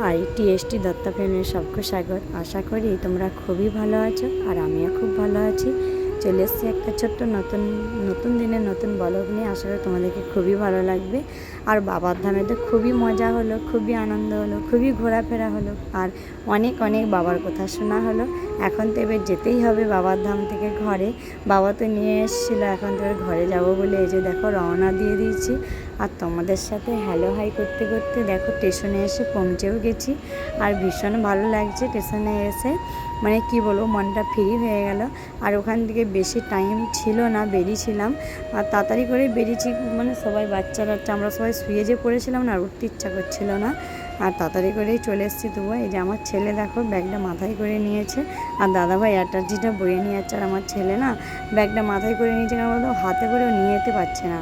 High TST Datta ফ্যামিলির সবকে স্বাগত আশা করি তোমরা খুবই ভালো আছো আর আমিও খুব ভালো আছি। চলে এসেছি একটা ছোট্ট নতুন নতুন দিনের নতুন বলক নিয়ে। আশা করি তোমাদেরকে খুবই ভালো লাগবে। আর বাবার ধামে তো খুবই মজা হলো, খুবই আনন্দ হলো, খুবই ঘোরাফেরা হলো। আর অনেক অনেক বাবার কথা শোনা হলো। এখন তো এবার যেতেই হবে বাবার ধাম থেকে ঘরে। বাবা তো নিয়ে এসেছিল, এখন তো ঘরে যাব বলে এই যে দেখো রওনা দিয়ে দিয়েছি। আর তোমাদের সাথে হ্যালো হাই করতে করতে দেখো স্টেশনে এসে পৌঁছেও গেছি। আর ভীষণ ভালো লাগছে স্টেশনে এসে। মানে কি বলব, মনটা ফ্রি হয়ে গেল। আর ওখান থেকে বেশি টাইম ছিল না, বেরিয়েছিলাম। আর তাড়াতাড়ি করে বেরিয়েছি মানে সবাই বাচ্চা বাচ্চা আমরা সবাই শুয়ে যে পড়েছিলাম না আর উঠতে ইচ্ছা করছিল না। আর তাড়াতাড়ি করেই চলে এসেছি তবু এই যে আমার ছেলে দেখো, ব্যাগটা মাথায় করে নিয়েছে। আর দাদাভাই অ্যাটার্জিটা বয়ে নিয়ে যাচ্ছে আর আমার ছেলে না, ব্যাগটা মাথায় করে নিয়েছে, কারণ বলতো হাতে করে ও নিয়ে যেতে পারছে না।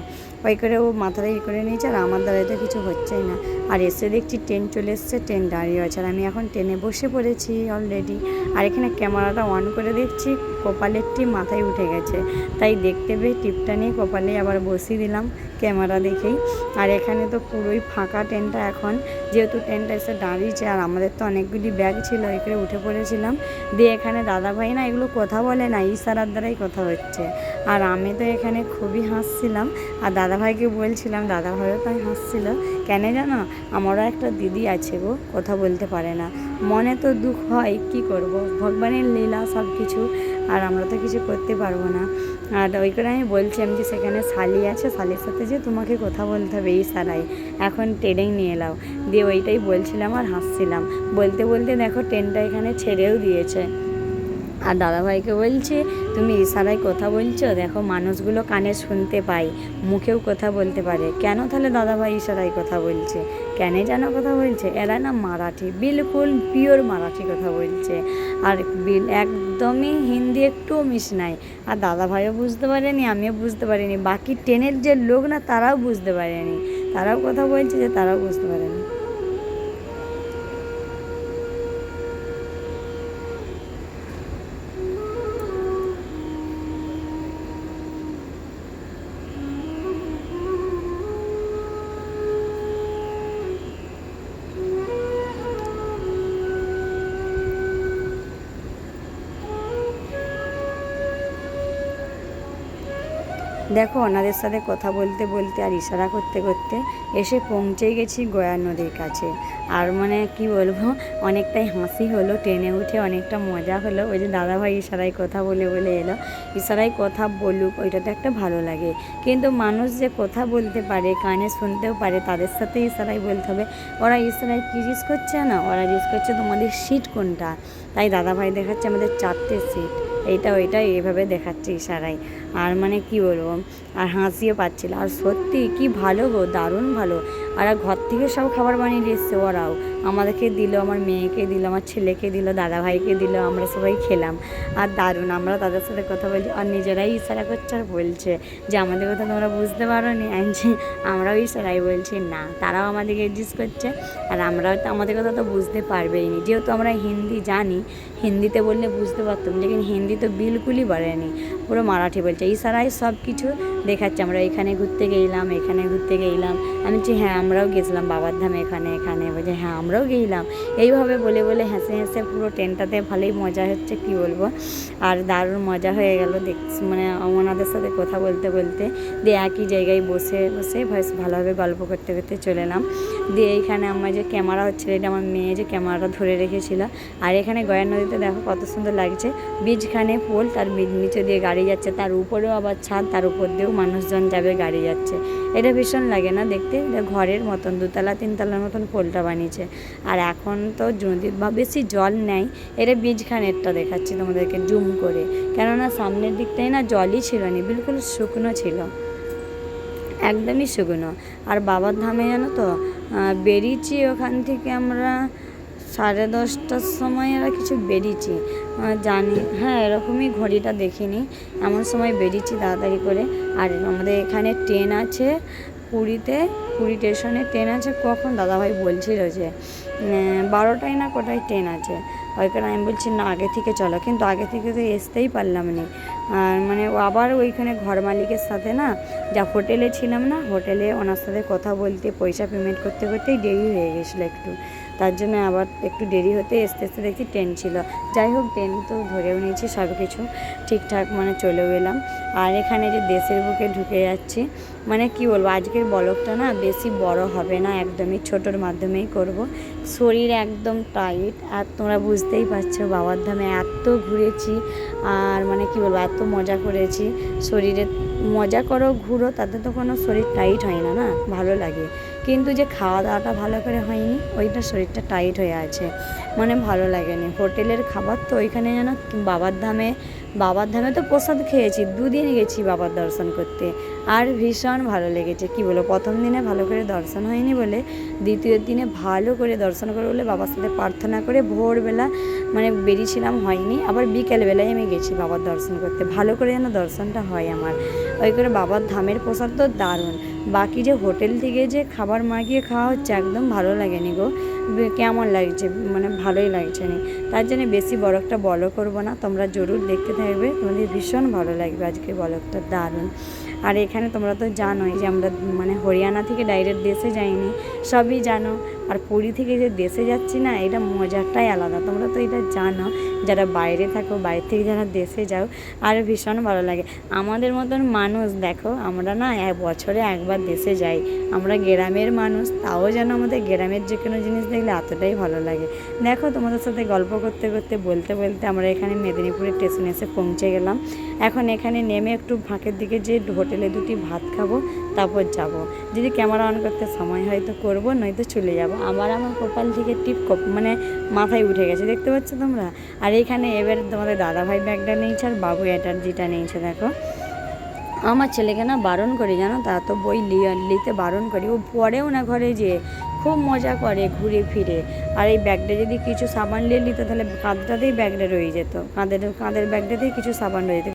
ওই করে ও মাথাটা ই করে নিয়েছে আর আমার দ্বারাই তো কিছু হচ্ছেই না। আর এসে দেখছি ট্রেন চলে এসছে ট্রেন দাঁড়িয়ে আছে আর আমি এখন ট্রেনে বসে পড়েছি অলরেডি আর এখানে ক্যামেরাটা অন করে দেখছি, কপালের টিপ মাথায় উঠে গেছে। তাই দেখতে পেয়ে টিপটা নিয়ে কপালে আবার বসিয়ে দিলাম ক্যামেরা দেখেই। আর এখানে তো পুরোই ফাঁকা ট্রেনটা এখন। যেহেতু ট্রেনটা এসে দাঁড়িয়েছে আর আমাদের তো অনেকগুলি ব্যাগ ছিল এখানে উঠে পড়েছিলাম। দিয়ে এখানে দাদাভাই না এগুলো কথা বলে না, ইশারার দ্বারাই কথা হচ্ছে। আর আমি তো এখানে খুবই হাসছিলাম। আর দাদাভাইকে বলছিলাম, দাদাভাইও তাই হাসছিল। কেন জানো? আমারও একটা দিদি আছে গো, কথা বলতে পারে না। মনে তো দুঃখ হয়, কি করব? ভগবানের লীলা সব কিছু আর আমরা তো কিছু করতে পারব না। আর ওই করে আমি বলছিলাম যে, সেখানে শালি আছে, শালির সাথে যে তোমাকে কথা বলতে হবে, এই সারাই এখন ট্রেনেই নিয়ে এলাও দিয়ে ওইটাই বলছিলাম আর হাসছিলাম। বলতে বলতে দেখো, ট্রেনটা এখানে ছেড়েও দিয়েছে। আর দাদাভাইকে বলছে, তুমি ইশারায় কথা বলছো? দেখো মানুষগুলো কানে শুনতে পায়, মুখেও কথা বলতে পারে। কেন তাহলে দাদাভাই ইশারায় কথা বলছে? কেন যেন কথা বলছে? এরা না মারাঠি, বিলকুল পিওর মারাঠি কথা বলছে। আর বিল, একদমই হিন্দি একটুও মিশ নাই। আর দাদাভাইও বুঝতে পারেনি, আমিও বুঝতে পারিনি। বাকি ট্রেনের যে লোক না, তারাও বুঝতে পারেনি। তারাও কথা বলছে যে তারাও বুঝতে পারেনি। দেখো ওনাদের সাথে কথা বলতে বলতে আর ইশারা করতে করতে এসে পৌঁছে গেছি গয়া নদীর কাছে। আর মানে কি বলব, অনেকটাই হাসি হলো, ট্রেনে উঠে অনেকটা মজা হলো। ওই যে দাদাভাই ইশারায় কথা বলে বলে এলো। ইশারায় কথা বলুক ওইটাতে একটা ভালো লাগে। কিন্তু মানুষ যে কথা বলতে পারে, কানে শুনতেও পারে, তাদের সাথে ইশারায় বলতে হবে। ওরা ইশারায় কী জিজ্ঞেস করছে না ওরা জিজ্ঞেস করছে তোমাদের সিট কোনটা? তাই দাদাভাই দেখাচ্ছে আমাদের চারটে সিট। এইটা ওইটা এইভাবে দেখাচ্ছে ইশারায়। আর মানে কি বলব? আর হাসিও পাচ্ছিল। আর সত্যি কি ভালো গো, দারুণ ভালো। আর ঘর থেকে সব খাবার বানিয়ে এসছে ওরাও। আমাদেরকে দিল, আমার মেয়েকে দিল, আমার ছেলেকে দিল দাদা ভাইকে দিল, আমরা সবাই খেলাম। আর দারুণ, আমরা তাদের সাথে কথা বলছি আর নিজেরাই ইশারা করছে আর বলছে যে, আমাদের কথা তোমরা বুঝতে পারো নি যে, আমরাও ইশারাই বলছি, না, তারাও আমাদেরকে জিজ্ঞেস করছে। আর আমরাও তো, আমাদের কথা তো বুঝতে পারবেই নি। যেহেতু আমরা হিন্দি জানি, হিন্দিতে বললে বুঝতে পারতাম। লেকিন হিন্দি তো বিলকুলই পারেনি পুরো মারাঠি বলছে। ইশারায় সব কিছু দেখাচ্ছে, আমরা এখানে ঘুরতে গেলাম, এখানে ঘুরতে গেলাম। আমি বলছি হ্যাঁ আমরাও গেছিলাম বাবার ধাম এখানে এখানে। বলছে হ্যাঁ আমরাও গেলাম। এইভাবে বলে বলে হেসে হেসে পুরো ট্রেনটাতে ভালোই মজা হচ্ছে, কি বলব? আর দারুণ মজা হয়ে গেল, দেখ মানে ওনাদের সাথে কথা বলতে বলতে। দিয়ে একই জায়গায় বসে বসে বেশ ভালোভাবে গল্প করতে করতে চলে এলাম। দিয়ে এইখানে আমার যে ক্যামেরা হচ্ছিল এটা আমার মেয়ে যে ক্যামেরাটা ধরে রেখেছিল। আর এখানে গয়া নদীতে দেখো কত সুন্দর লাগছে। বীজখানে পোল তার নিচে দিয়ে গাড়ি যাচ্ছে, তার উপরেও আবার ছাদ, তার উপর দিয়েও মানুষজন যাবে গাড়ি যাচ্ছে। এটা ভীষণ লাগে না দেখতে? এটা ঘরের মতন, দুতলা, তিনতলার মতন পোলটা বানিয়েছে। আর এখন তো যদি বা বেশি জল নেয়, এটা বীজখানেরটা দেখাচ্ছি তোমাদেরকে জুম করে। কেননা সামনের দিকটাই না জলই ছিল না, বিলকুল শুকনো ছিল। একদমই শুকনো। আর বাবার ধামে জানো তো বেরিয়েছি ওখান থেকে আমরা সাড়ে দশটার সময় এরা কিছু বেরিয়েছি। জানি হ্যাঁ এরকমই ঘড়িটা দেখিনি। এমন সময় বেরিয়েছি তাড়াতাড়ি করে। আর আমাদের এখানে ট্রেন আছে পুরীতে, পুরী স্টেশনে ট্রেন আছে। কখন? দাদাভাই বলছিল যে বারোটায় না কোটায় ট্রেন আছে। ওই কারণে আমি বলছি, না, আগে থেকে চলো। কিন্তু আগে থেকে তো আসতেই পারলাম না। আর মানে আবার ওইখানে ঘর মালিকের সাথে না, যা হোটেলে ছিলাম না, হোটেলে ওনার সাথে কথা বলতে, পয়সা পেমেন্ট করতে, করতেই দেরি হয়ে গেছিল একটু। তার জন্য আবার একটু দেরি হতে আসতে আসতে দেখছি ট্রেন ছিল। যাই হোক ট্রেন তো ধরেও নিয়েছি, সব কিছু ঠিকঠাক মানে চলেও এলাম। আর এখানে যে দেশের বুকে ঢুকে যাচ্ছি মানে কি বলব, আজকের বলকটা না বেশি বড় হবে না, একদমই ছোটোর মাধ্যমেই করব। শরীর একদম টাইট আর তোমরা বুঝতেই পারছ বাবার ধামে এত ঘুরেছি, আর মানে কি বলব, এত মজা করেছি। শরীরে মজা করো, ঘুরো, তাতে তো কোনো শরীর টাইট হয় না না, ভালো লাগে। কিন্তু যে খাওয়া দাওয়াটা ভালো করে হয়নি, ওইটা শরীরটা টাইট হয়ে আছে। মানে ভালো লাগেনি। হোটেলের খাবার তো ওইখানে যেন বাবার ধামে বাবার ধামে তো প্রসাদ খেয়েছি, দুদিন গেছি বাবার দর্শন করতে। আর ভীষণ ভালো লেগেছে। কি বলো প্রথম দিনে ভালো করে দর্শন হয়নি বলে, দ্বিতীয় দিনে ভালো করে দর্শন করে বলে বাবার সাথে প্রার্থনা করে ভোরবেলা মানে বেরিয়েছিলাম হয়নি, আবার বিকেলবেলায় আমি গেছি বাবার দর্শন করতে। ভালো করে যেন দর্শনটা হয় আমার। ওই করে বাবার ধামের প্রসাদ তো দারুণ। বাকি যে হোটেল থেকে যে খাবার মাগিয়ে খাওয়া হচ্ছে একদম ভালো লাগেনি গো। কেমন লাগছে? মানে ভালোই লাগছে না। তার জন্য বেশি বরফটা বলো করব না। তোমরা জরুর দেখতে থাকবে। তোমাদের ভীষণ ভালো লাগবে আজকে বলকটা দারুণ। আর এখানে তোমরা তো জানোই যে আমরা মানে হরিয়ানা থেকে ডাইরেক্ট দেশে যাইনি। সবই জানো। আর পুরী থেকে যে দেশে যাচ্ছি না, এটা মজাটাই আলাদা। তোমরা তো এটা জানো। যারা বাইরে থাকো, বাইরে থেকে যারা দেশে যাও, আর ভীষণ ভালো লাগে। আমাদের মতন মানুষ, দেখো, আমরা না এক বছরে একবার দেশে যাই। আমরা গ্রামের মানুষ, তাও যেন আমাদের গ্রামের যে কোনো জিনিস দেখলে এতটাই ভালো লাগে। দেখো, তোমাদের সাথে গল্প করতে করতে, বলতে বলতে আমরা এখানে মেদিনীপুরের স্টেশনে এসে পৌঁছে গেলাম। এখন এখানে নেমে একটু ফাঁকের দিকে যে হোটেলে দুটি ভাত খাব, তারপর যাব। যদি ক্যামেরা অন করতে সময় হয় তো করব, নয়তো চলে যাব। আবার আমার কপাল থেকে টিপ মানে মাথায় উঠে গেছে, দেখতে পাচ্ছ তোমরা? আর এখানে এবার তোমাদের দাদাভাই ব্যাগটা নিয়েছে আর বাবু এটার্জিটা নিয়েছে, দেখো। আমার ছেলেকে না বারণ করি, জানো? তা তো বই লিতে বারণ করি। ও পরেও না ঘরে যে খুব মজা করে ঘুরে ফিরে। আর এই ব্যাগটা যদি কিছু সাবান নিয়ে নিত, তাহলে কাঁধটাতেই ব্যাগটা রয়ে যেত। কাঁধের কাঁধের ব্যাগটাতেই কিছু সাবান রয়ে যেত।